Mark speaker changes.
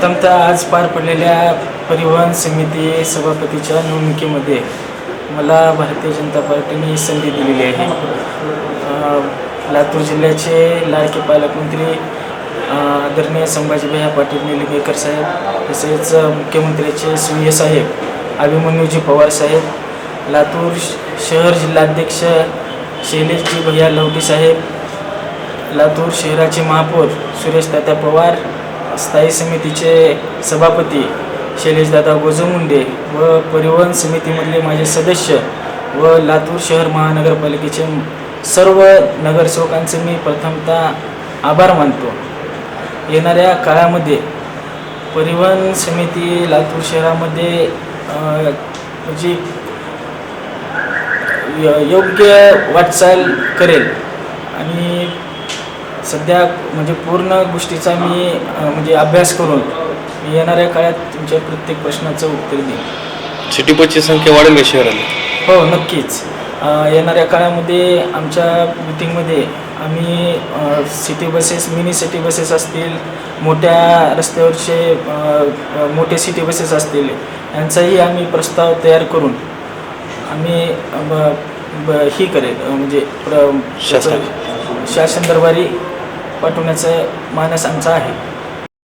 Speaker 1: प्रथमतः आज पार पडलेल्या परिवहन समिती सभापतीच्या निवडणुकीमध्ये मला भारतीय जनता पार्टीने संधी दिलेली आहे. लातूर जिल्ह्याचे लाडके पालकमंत्री आदरणीय संभाजीभाई पाटील निलंगेकर साहेब तसेच मुख्यमंत्र्याचे सुय साहेब अभिमन्यूजी पवार साहेब लातूर श- शहर जिल्हाध्यक्ष शैलेशजी भैया लवटी साहेब लातूर शहराचे महापौर सुरेश तात्या पवार स्थायी समितीचे सभापती शैलेशदादा गोजमुंडे व परिवहन समितीमधले माझे सदस्य व लातूर शहर महानगरपालिकेचे सर्व नगरसेवकांचे मी प्रथमतः आभार मानतो. येणाऱ्या काळामध्ये परिवहन समिती लातूर शहरामध्ये जी म्हणजे य- योग्य वाटचाल करेल आणि सध्या म्हणजे पूर्ण गोष्टीचा मी म्हणजे अभ्यास करून मी येणाऱ्या काळात तुमच्या प्रत्येक प्रश्नाचं उत्तर देईन.
Speaker 2: सिटी बसची संख्या वाढेल का शहराला?
Speaker 1: हो नक्कीच. अ, येणाऱ्या काळामध्ये आमच्या मिटिंगमध्ये आम्ही अ, city buses mini city buses असतील मोठ्या रस्त्यावरचे अ, अ, मोठे सिटी बसेस असतील यांचाही आम्ही प्रस्ताव तयार करून आम्ही अ, ब- ब- ही करेल अ, म्हणजे प्र-
Speaker 2: शासन.
Speaker 1: शासन दरबारी पाठवण्याचं मानस आमचा आहे.